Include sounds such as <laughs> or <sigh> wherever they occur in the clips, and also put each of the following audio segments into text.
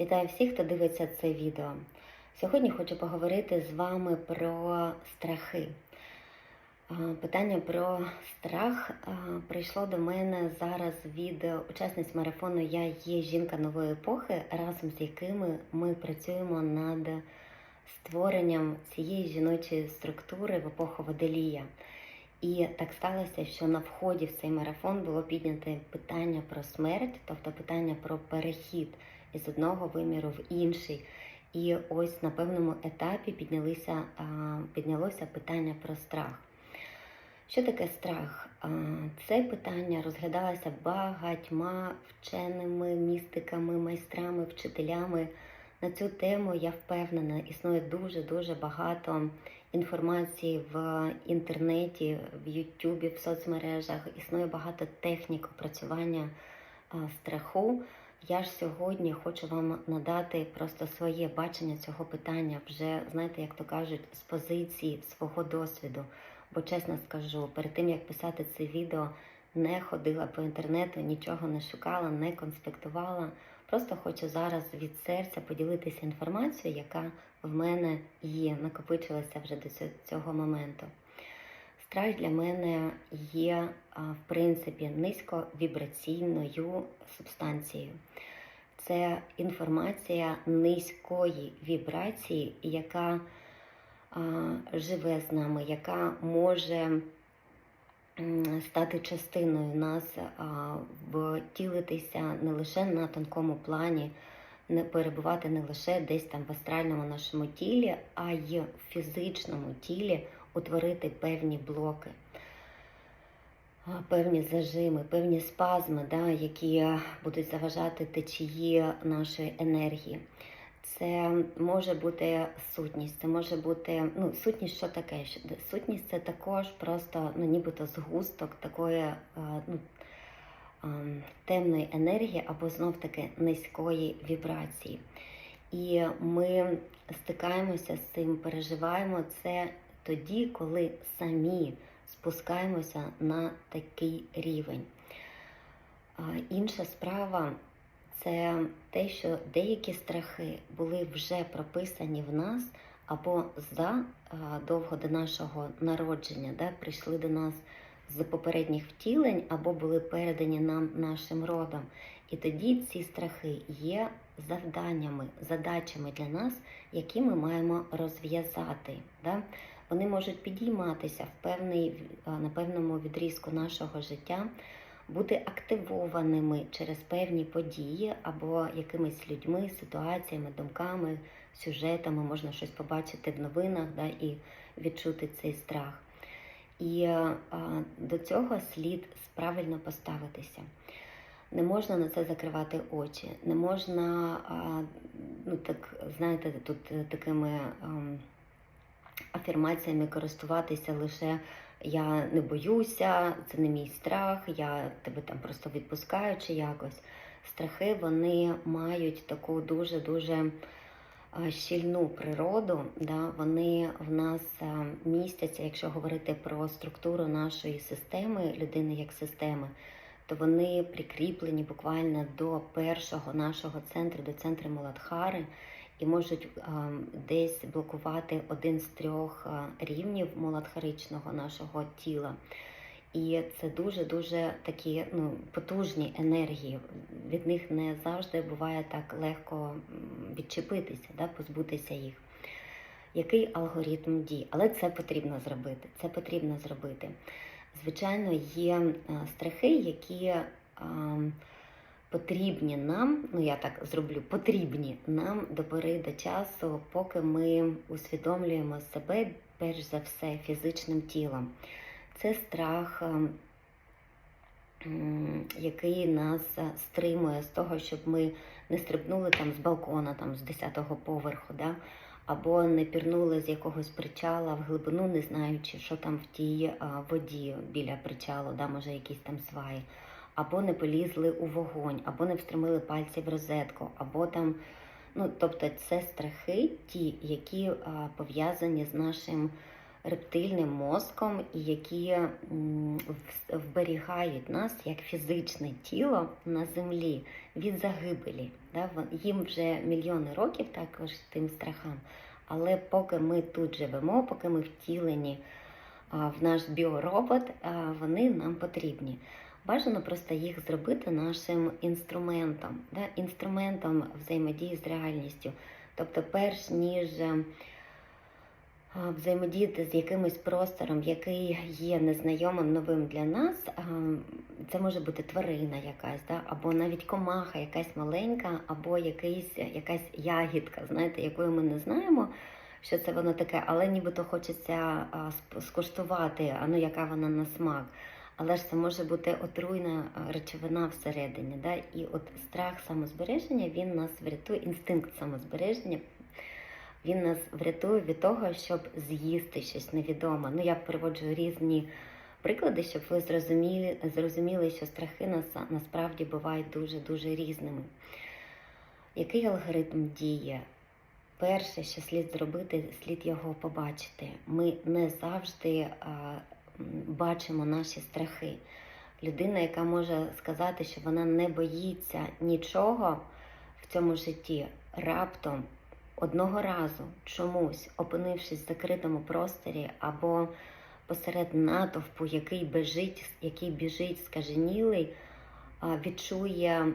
Вітаю всіх, хто дивиться це відео. Сьогодні хочу поговорити з вами про страхи. Питання про страх прийшло до мене зараз від учасниць марафону Я є жінка нової епохи, разом з якими ми працюємо над створенням цієї жіночої структури в епоху Водолія. І так сталося, що на вході в цей марафон було підняте питання про смерть, тобто питання про перехід із одного виміру в інший. І ось на певному етапі піднялися, піднялося питання про страх. Що таке страх? Це питання розглядалося багатьма вченими, містиками, майстрами, вчителями. На цю тему я впевнена, існує дуже-дуже багато інформації в інтернеті, в Ютубі, в соцмережах. Існує багато технік опрацювання страху. Я ж сьогодні хочу вам надати просто своє бачення цього питання, вже знаєте, як то кажуть, з позиції свого досвіду. Бо чесно скажу, перед тим як писати це відео, не ходила по інтернету, нічого не шукала, не конспектувала. Просто хочу зараз від серця поділитися інформацією, яка в мене є, накопичилася вже до цього- моменту. Страх для мене є, в принципі, низьковібраційною субстанцією. Це інформація низької вібрації, яка а, живе з нами, яка може стати частиною нас, а, втілитися не лише на тонкому плані, не перебувати не лише десь там в астральному нашому тілі, а й в фізичному тілі утворити певні блоки. Певні зажими, певні спазми, да, які будуть заважати течії нашої енергії. Це може бути сутність, це може бути ну сутність, що таке? Сутність це також просто ну, нібито згусток такої ну, ем, темної енергії або знов таки низької вібрації. І ми стикаємося з цим, переживаємо це тоді, коли самі спускаємося на такий рівень. Інша справа це те, що деякі страхи були вже прописані в нас або задовго до нашого народження, да, прийшли до нас з попередніх втілень, або були передані нам нашим родом. І тоді ці страхи є завданнями, задачами для нас, які ми маємо розв'язати. Да? Вони можуть підійматися в певний, на певному відрізку нашого життя, бути активованими через певні події або якимись людьми, ситуаціями, думками, сюжетами, можна щось побачити в новинах да, і відчути цей страх. І а, до цього слід правильно поставитися. Не можна на це закривати очі, не можна, а, ну так знаєте, тут е, такими ем, афірмаціями користуватися лише я не боюся, це не мій страх, я тебе там просто відпускаю чи якось. Страхи вони мають таку дуже-дуже щільну природу, да? вони в нас а, містяться, якщо говорити про структуру нашої системи, людини як системи, то вони прикріплені буквально до першого нашого центру, до центру Муладхари, і можуть десь блокувати один з трьох рівнів муладхаричного нашого тіла. І це дуже-дуже такі ну, потужні енергії. Від них не завжди буває так легко відчепитися, да, позбутися їх. Який алгоритм дій? Але це потрібно зробити. Це потрібно зробити. Звичайно, є е, страхи, які е, потрібні нам, ну я так зроблю, потрібні нам до пори до часу, поки ми усвідомлюємо себе перш за все фізичним тілом. Це страх, е, який нас е, стримує з того, щоб ми не стрибнули там з балкона, там з 10-го поверху, да? або не пірнули з якогось причала в глибину, не знаючи, що там в тій воді біля причалу, да? може якісь там сваї, або не полізли у вогонь, або не встромили пальці в розетку, або там. Ну, тобто це страхи, ті, які а, пов'язані з нашим рептильним мозком, і які вберігають нас як фізичне тіло на землі від загибелі. Да? Їм вже мільйони років також тим страхам. Але поки ми тут живемо, поки ми втілені в наш біоробот, вони нам потрібні. Бажано просто їх зробити нашим інструментом, да? інструментом взаємодії з реальністю. Тобто, перш ніж е, взаємодіяти з якимось простором, який є незнайомим новим для нас, це може бути тварина якась, да? або навіть комаха, якась маленька, або якийсь, якась ягідка, знаєте, якою ми не знаємо, що це воно таке, але нібито хочеться а, скуштувати, а ну яка вона на смак. Але ж це може бути отруйна речовина всередині. Да? І от страх самозбереження він нас врятує, інстинкт самозбереження він нас врятує від того, щоб з'їсти щось невідоме. Ну, я приводжу різні приклади, щоб ви зрозуміли, зрозуміли що страхи нас, насправді бувають дуже-дуже різними. Який алгоритм діє? Перше, що слід зробити, слід його побачити. Ми не завжди м, бачимо наші страхи. Людина, яка може сказати, що вона не боїться нічого в цьому житті, раптом одного разу чомусь, опинившись в закритому просторі або посеред натовпу, який біжить, який біжить скаженілий, відчує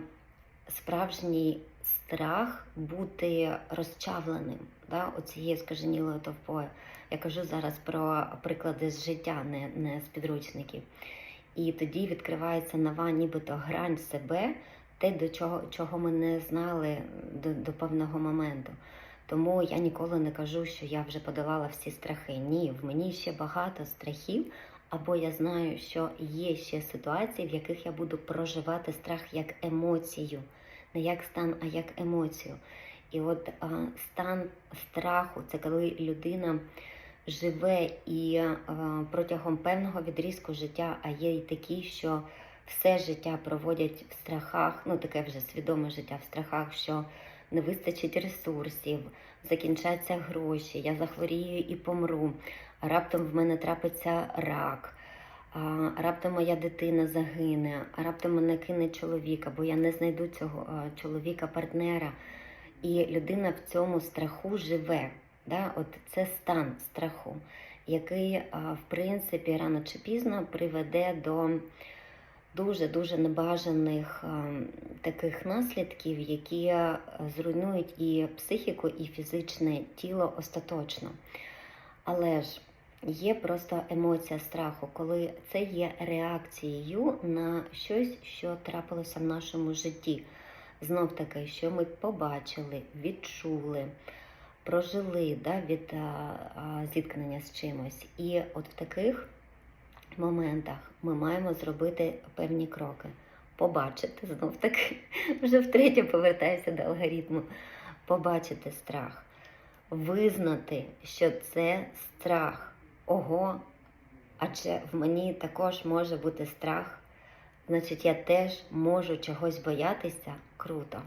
справжній страх бути розчавленим да, оцією скаженілою товпою. Я кажу зараз про приклади з життя, не, не з підручників. І тоді відкривається нова, нібито грань себе, те, до чого, чого ми не знали до, до певного моменту. Тому я ніколи не кажу, що я вже подолала всі страхи. Ні, в мені ще багато страхів, або я знаю, що є ще ситуації, в яких я буду проживати страх як емоцію, не як стан, а як емоцію. І от а, стан страху це коли людина живе і а, протягом певного відрізку життя, а є й такі, що все життя проводять в страхах, ну таке вже свідоме життя в страхах, що не вистачить ресурсів, закінчаться гроші, я захворію і помру. Раптом в мене трапиться рак, а раптом моя дитина загине, а раптом мене кине чоловік, або я не знайду цього а, чоловіка, партнера. І людина в цьому страху живе. Да? От це стан страху, який, в принципі, рано чи пізно приведе до дуже-дуже небажаних таких наслідків, які зруйнують і психіку, і фізичне тіло остаточно. Але ж є просто емоція страху, коли це є реакцією на щось, що трапилося в нашому житті. Знов таки, що ми побачили, відчули, прожили да, від а, а, зіткнення з чимось. І от в таких моментах ми маємо зробити певні кроки. Побачити знов таки, <laughs> вже втретє повертаюся до алгоритму. Побачити страх, визнати, що це страх. Ого, адже в мені також може бути страх. Значить, я теж можу чогось боятися круто.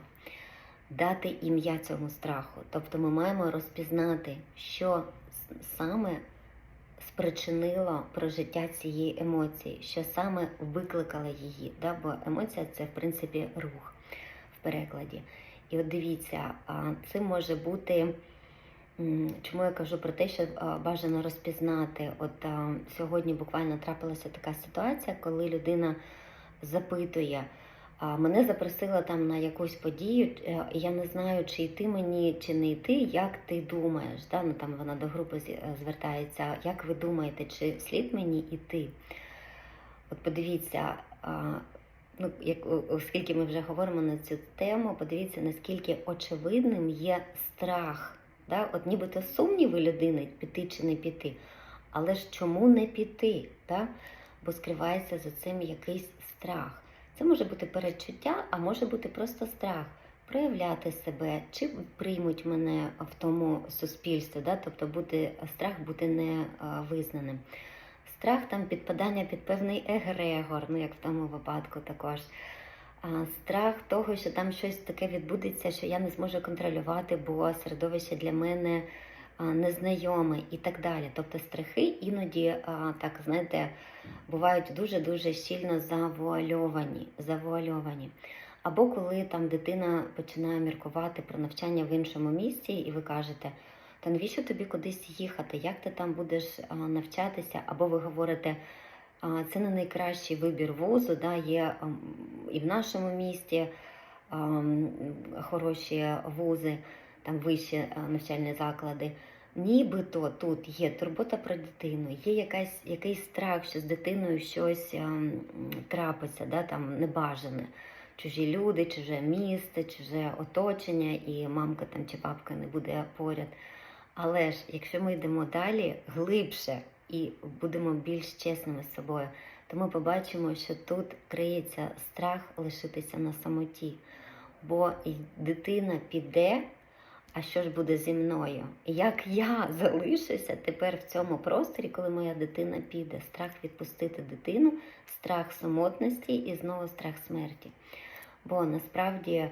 Дати ім'я цьому страху. Тобто ми маємо розпізнати, що саме спричинило прожиття цієї емоції, що саме викликало її. Да? Бо емоція це, в принципі, рух в перекладі. І от дивіться, а, це може бути. Чому я кажу про те, що бажано розпізнати? От а, сьогодні буквально трапилася така ситуація, коли людина запитує, мене запросила там на якусь подію, е, я не знаю, чи йти мені, чи не йти, як ти думаєш? Да? Ну, там вона до групи е, звертається, як ви думаєте, чи слід мені йти? От подивіться, ну, як, оскільки ми вже говоримо на цю тему, подивіться, наскільки очевидним є страх. Да? От нібито сумніви людини піти чи не піти. Але ж чому не піти? Да? Бо скривається за цим якийсь страх. Це може бути передчуття, а може бути просто страх. Проявляти себе, чи приймуть мене в тому суспільстві, да? тобто бути страх бути не визнаним. Страх там підпадання під певний егрегор, ну як в тому випадку також. Страх того, що там щось таке відбудеться, що я не зможу контролювати, бо середовище для мене незнайоме і так далі. Тобто страхи іноді, так знаєте, бувають дуже-дуже щільно завуальовані. завуальовані. Або коли там дитина починає міркувати про навчання в іншому місті, і ви кажете, та навіщо тобі кудись їхати? Як ти там будеш навчатися? Або ви говорите, це не найкращий вибір вузу, да, є і в нашому місті хороші вузи, там вищі навчальні заклади. Нібито тут є турбота про дитину, є якась, якийсь страх, що з дитиною щось трапиться, да, там небажане. Чужі люди, чуже місце, чуже оточення, і мамка там чи бабка не буде поряд. Але ж якщо ми йдемо далі глибше і будемо більш чесними з собою, то ми побачимо, що тут криється страх лишитися на самоті. Бо дитина піде, а що ж буде зі мною? Як я залишуся тепер в цьому просторі, коли моя дитина піде? Страх відпустити дитину, страх самотності і знову страх смерті. Бо насправді,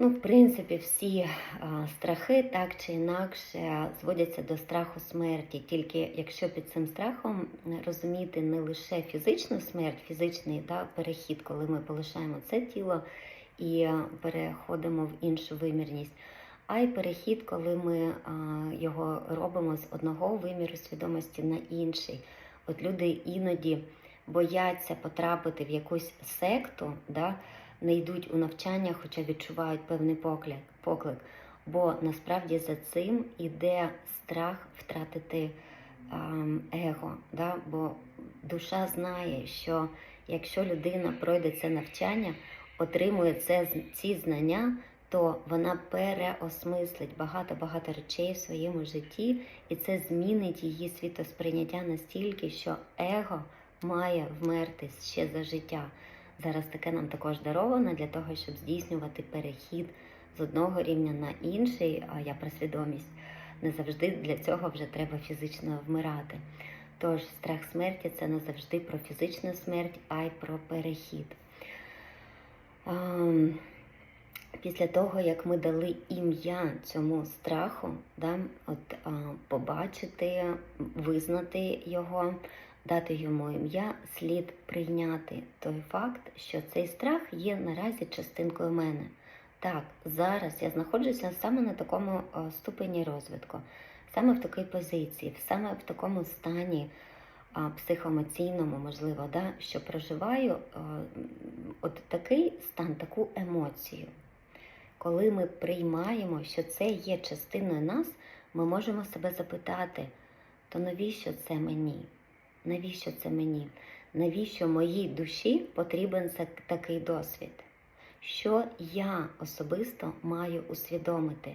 ну, в принципі, всі а, страхи так чи інакше зводяться до страху смерті. Тільки якщо під цим страхом розуміти не лише фізичну смерть, фізичний да, перехід, коли ми полишаємо це тіло і переходимо в іншу вимірність, а й перехід, коли ми а, його робимо з одного виміру свідомості на інший. От люди іноді бояться потрапити в якусь секту, да, не йдуть у навчання, хоча відчувають певний поклик, поклик. Бо насправді за цим іде страх втратити ем, его. Да? Бо душа знає, що якщо людина пройде це навчання, отримує це, ці знання, то вона переосмислить багато-багато речей в своєму житті, і це змінить її світосприйняття настільки, що его має вмерти ще за життя. Зараз таке нам також даровано для того, щоб здійснювати перехід з одного рівня на інший, а я про свідомість. Не завжди для цього вже треба фізично вмирати. Тож страх смерті це не завжди про фізичну смерть, а й про перехід. Ем, Після того, як ми дали ім'я цьому страху, да, от, а, побачити, визнати його, дати йому ім'я, слід прийняти той факт, що цей страх є наразі частинкою мене. Так, зараз я знаходжуся саме на такому ступені розвитку, саме в такій позиції, саме в такому стані психоемоційному, можливо, да, що проживаю от такий стан, таку емоцію. Коли ми приймаємо, що це є частиною нас, ми можемо себе запитати, то навіщо це мені? Навіщо це мені? Навіщо моїй душі потрібен такий досвід? Що я особисто маю усвідомити,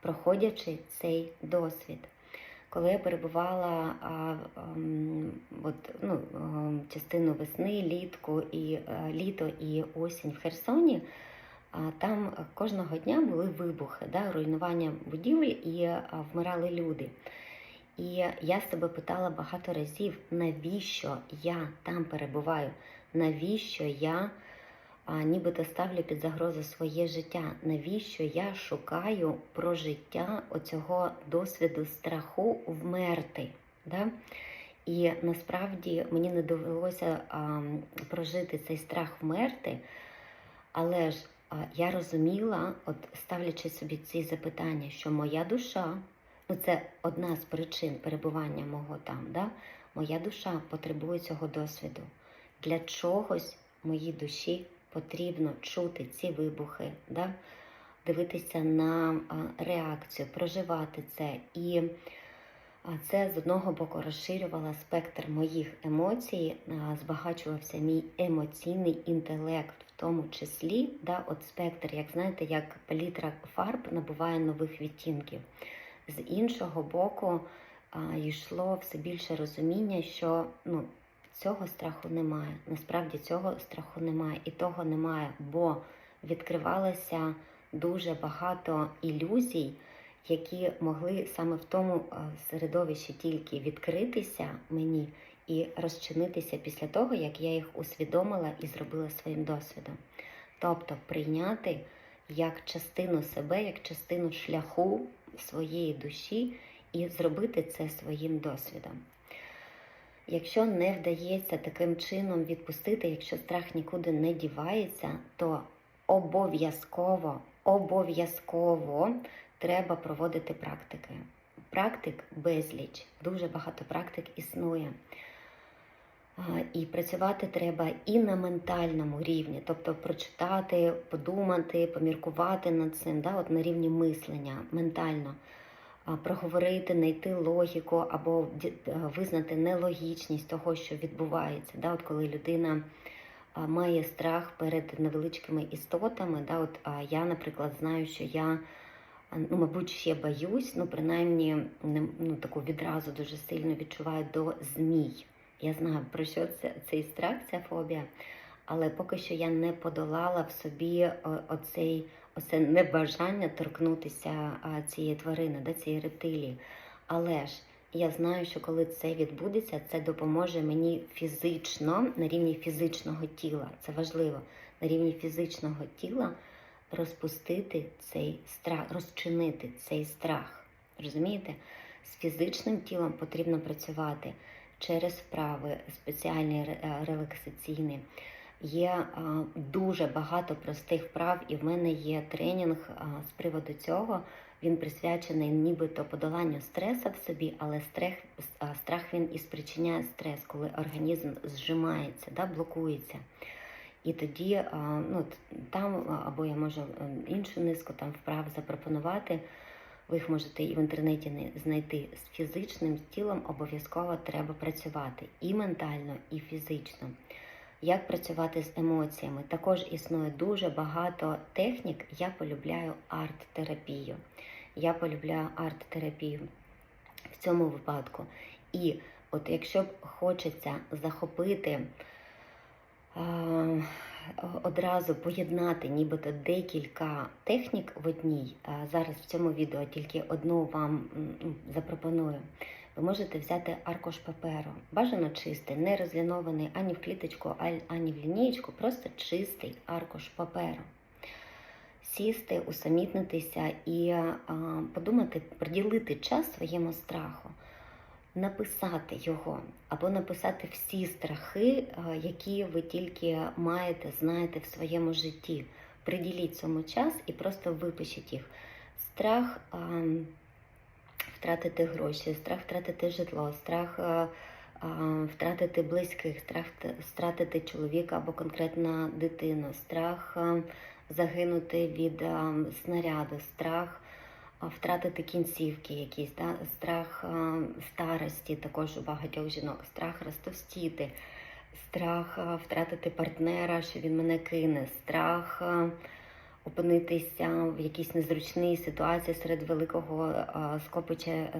проходячи цей досвід? Коли я перебувала а, ем, от, ну, ем, частину весни, літку і е, літо і осінь в Херсоні, а там кожного дня були вибухи, да, руйнування будівель і а, вмирали люди. І я себе питала багато разів, навіщо я там перебуваю, навіщо я а, нібито ставлю під загрозу своє життя, навіщо я шукаю про життя оцього досвіду страху вмерти. Да? І насправді мені не довелося а, прожити цей страх вмерти, але ж а, я розуміла, от ставлячи собі ці запитання, що моя душа, ну це одна з причин перебування мого там, да? моя душа потребує цього досвіду. Для чогось моїй душі потрібно чути ці вибухи, да? дивитися на реакцію, проживати це. І це з одного боку розширювало спектр моїх емоцій, збагачувався мій емоційний інтелект, в тому числі, да, от спектр, як знаєте, як палітра фарб набуває нових відтінків. З іншого боку, а, йшло все більше розуміння, що ну, цього страху немає. Насправді цього страху немає, і того немає, бо відкривалося дуже багато ілюзій, які могли саме в тому середовищі тільки відкритися мені і розчинитися після того, як я їх усвідомила і зробила своїм досвідом. Тобто прийняти як частину себе, як частину шляху своєї душі і зробити це своїм досвідом. Якщо не вдається таким чином відпустити, якщо страх нікуди не дівається, то обов'язково, обов'язково треба проводити практики. Практик безліч, дуже багато практик існує. І працювати треба і на ментальному рівні, тобто прочитати, подумати, поміркувати над цим, да, от на рівні мислення ментально, проговорити, знайти логіку або е, визнати нелогічність того, що відбувається. Да, от коли людина має страх перед невеличкими істотами, да, от, я, наприклад, знаю, що я. Ну, мабуть, ще боюсь, ну принаймні не- ну, таку відразу дуже сильно відчуваю до змій. Я знаю, про що це, цей страх, ця фобія, але поки що я не подолала в собі о, оцей, оце небажання торкнутися цієї тварини, да, цієї рептилії. Але ж я знаю, що коли це відбудеться, це допоможе мені фізично, на рівні фізичного тіла. Це важливо, на рівні фізичного тіла розпустити цей страх, розчинити цей страх. Розумієте? З фізичним тілом потрібно працювати через вправи, спеціальні е, релаксаційні. Є дуже багато простих вправ, і в мене є тренінг з приводу цього. Він присвячений нібито подоланню стресу в собі, але страх, страх він і спричиняє стрес, коли організм зжимається, да, блокується. І тоді ну, там, або я можу е, іншу низку там вправ запропонувати. Ви їх можете і в інтернеті не- знайти з фізичним тілом обов'язково треба працювати і ментально, і фізично. Як працювати з емоціями? Також існує дуже багато технік. Я полюбляю арт-терапію. Я полюбляю арт-терапію в цьому випадку. І от якщо б хочеться захопити а, одразу поєднати нібито декілька технік в одній. Зараз в цьому відео тільки одну вам м, запропоную. Ви можете взяти аркуш паперу, бажано чистий, не розлінований ані в кліточку, ані в лінієчку, просто чистий аркуш паперу. Сісти, усамітнитися і подумати, приділити час своєму страху написати його, або написати всі страхи, е, які ви тільки маєте, знаєте в своєму житті. Приділіть цьому час і просто випишіть їх. Страх а, втратити гроші, страх втратити житло, страх а, а, втратити близьких, страх втратити чоловіка або конкретно дитину, страх а, загинути від а, снаряду, страх втратити кінцівки якісь, да? страх старості також у багатьох жінок, страх розтовстіти, страх втратити партнера, що він мене кине, страх опинитися в якійсь незручній ситуації серед великого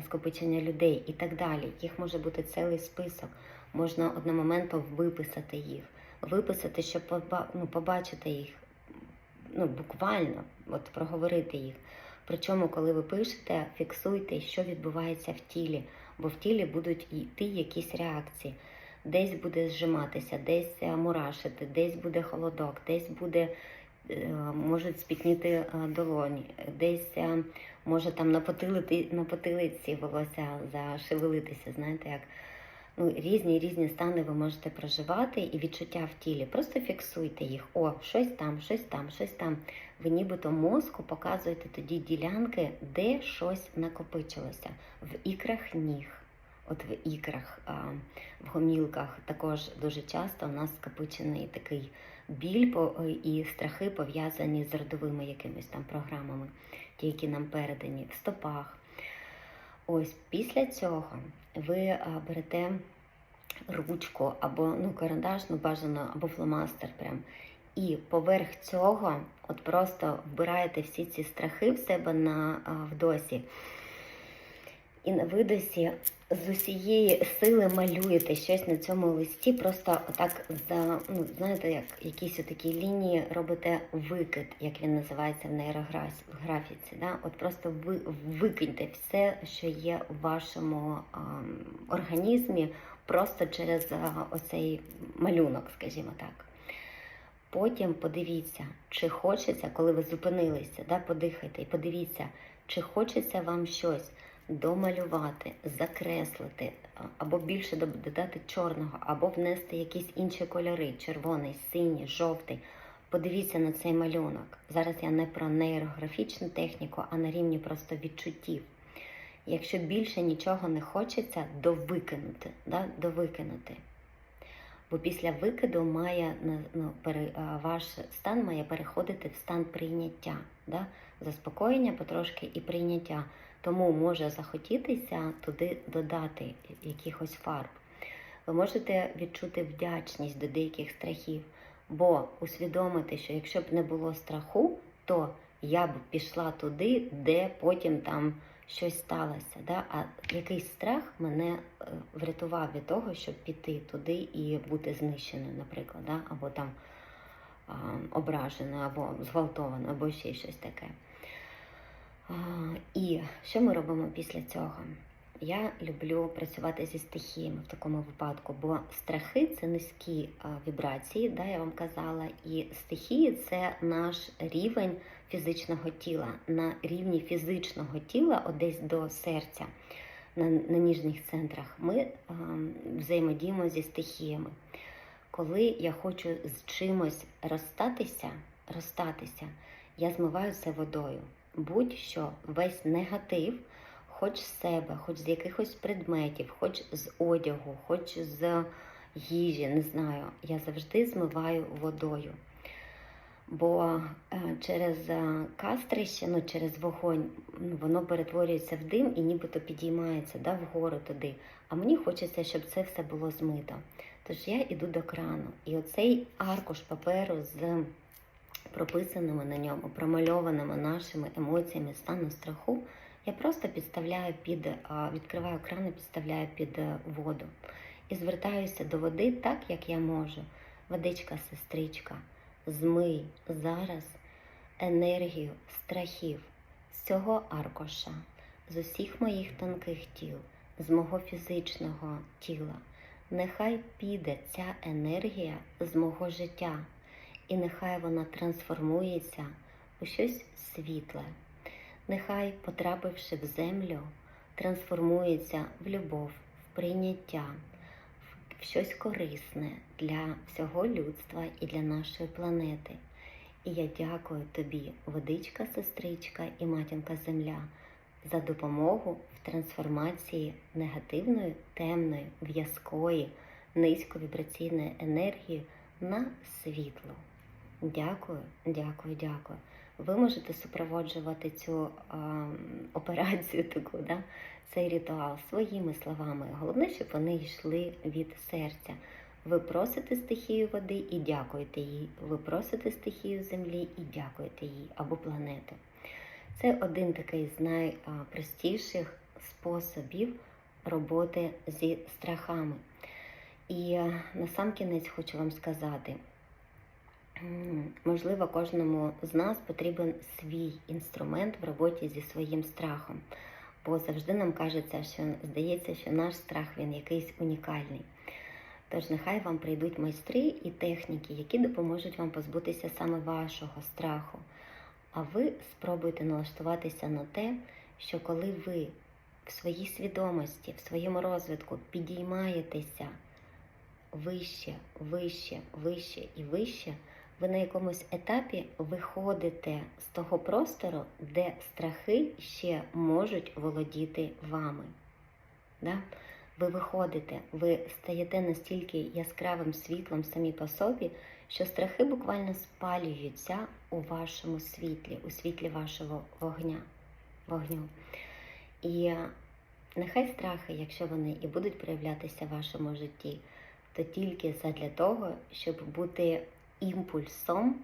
скопичення людей і так далі. Їх може бути цілий список. Можна одномоментно виписати їх, виписати, щоб ну, побачити їх ну, буквально, от проговорити їх. Причому, коли ви пишете, фіксуйте, що відбувається в тілі, бо в тілі будуть йти якісь реакції. Десь буде зжиматися, десь е, мурашити, десь буде холодок, десь буде е, можуть спітніти е, долоні, десь може там на потилиці волосся зашевелитися, знаєте, як ну, різні різні стани ви можете проживати і відчуття в тілі. Просто фіксуйте їх. О, щось там, щось там, щось там. Ви нібито мозку показуєте тоді ділянки, де щось накопичилося. В ікрах ніг. От в ікрах, в гомілках також дуже часто у нас скопичений такий біль і страхи пов'язані з родовими якимись там програмами, ті, які нам передані в стопах. Ось після цього ви берете ручку або ну, карандаш, ну бажано, або фломастер прям. І поверх цього от просто вбираєте всі ці страхи в себе на в досі. І на видосі з усієї сили малюєте щось на цьому листі, просто отак за, ну, знаєте, як якісь отакі лінії робите викид, як він називається в нейрографіці. Да? От просто ви викиньте все, що є у вашому а, організмі, просто через а, оцей малюнок, скажімо так. Потім подивіться, чи хочеться, коли ви зупинилися, да, подихайте і подивіться, чи хочеться вам щось домалювати, закреслити, або більше додати чорного, або внести якісь інші кольори: червоний, синій, жовтий. Подивіться на цей малюнок. Зараз я не про нейрографічну техніку, а на рівні просто відчуттів. Якщо більше нічого не хочеться, довикинути, да? довикинути. Бо після викиду має ну, пере, ваш стан має переходити в стан прийняття, да? заспокоєння потрошки і прийняття. Тому може захотітися туди додати якихось фарб. Ви можете відчути вдячність до деяких страхів, бо усвідомити, що якщо б не було страху, то я б пішла туди, де потім там щось сталося. Да? А якийсь страх мене е, врятував від того, щоб піти туди і бути знищеною, наприклад, да? або там ображеною, або зґвалтованою, або ще щось таке. І що ми робимо після цього? Я люблю працювати зі стихіями в такому випадку, бо страхи це низькі вібрації, да, я вам казала, і стихії це наш рівень фізичного тіла. На рівні фізичного тіла, от десь до серця, на, на ніжніх центрах, ми а, взаємодіємо зі стихіями. Коли я хочу з чимось розстатися, розстатися, я змиваю це водою. Будь-що весь негатив, хоч з себе, хоч з якихось предметів, хоч з одягу, хоч з їжі, не знаю, я завжди змиваю водою. Бо е, через е, кастрище, ну через вогонь, воно перетворюється в дим і нібито підіймається да, вгору туди. А мені хочеться, щоб це все було змито. Тож я йду до крану. І оцей аркуш паперу з прописаними на ньому, промальованими нашими емоціями стану страху, я просто підставляю під, відкриваю кран і підставляю під е, воду. І звертаюся до води так, як я можу. Водичка, сестричка, змий зараз енергію страхів з цього аркоша, з усіх моїх тонких тіл, з мого фізичного тіла. Нехай піде ця енергія з мого життя, і нехай вона трансформується у щось світле. Нехай, потрапивши в землю, трансформується в любов, в прийняття, в щось корисне для всього людства і для нашої планети. І я дякую тобі, водичка, сестричка і матінка Земля, за допомогу в трансформації негативної, темної, в'язкої, низьковібраційної енергії на світло. Дякую, дякую, дякую. Ви можете супроводжувати цю а, операцію <laughs> таку, да? цей ритуал своїми словами. Головне, щоб вони йшли від серця. Ви просите стихію води і дякуєте їй. Ви просите стихію землі і дякуєте їй або планету. Це один такий з найпростіших способів роботи зі страхами. І е, на сам кінець хочу вам сказати. Можливо, кожному з нас потрібен свій інструмент в роботі зі своїм страхом, бо завжди нам кажеться, що здається, що наш страх він якийсь унікальний. Тож нехай вам прийдуть майстри і техніки, які допоможуть вам позбутися саме вашого страху. А ви спробуйте налаштуватися на те, що коли ви в своїй свідомості, в своєму розвитку підіймаєтеся вище, вище, вище і вище, ви на якомусь етапі виходите з того простору, де страхи ще можуть володіти вами. Да? Ви виходите, ви стаєте настільки яскравим світлом самі по собі, що страхи буквально спалюються у вашому світлі, у світлі вашого вогня. вогню. І нехай страхи, якщо вони і будуть проявлятися в вашому житті, то тільки задля того, щоб бути імпульсом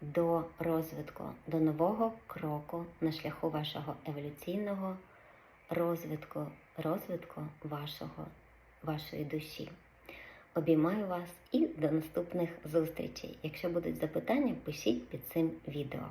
до розвитку, до нового кроку на шляху вашого еволюційного розвитку, розвитку вашого, вашої душі. Обіймаю вас і до наступних зустрічей. Якщо будуть запитання, пишіть під цим відео.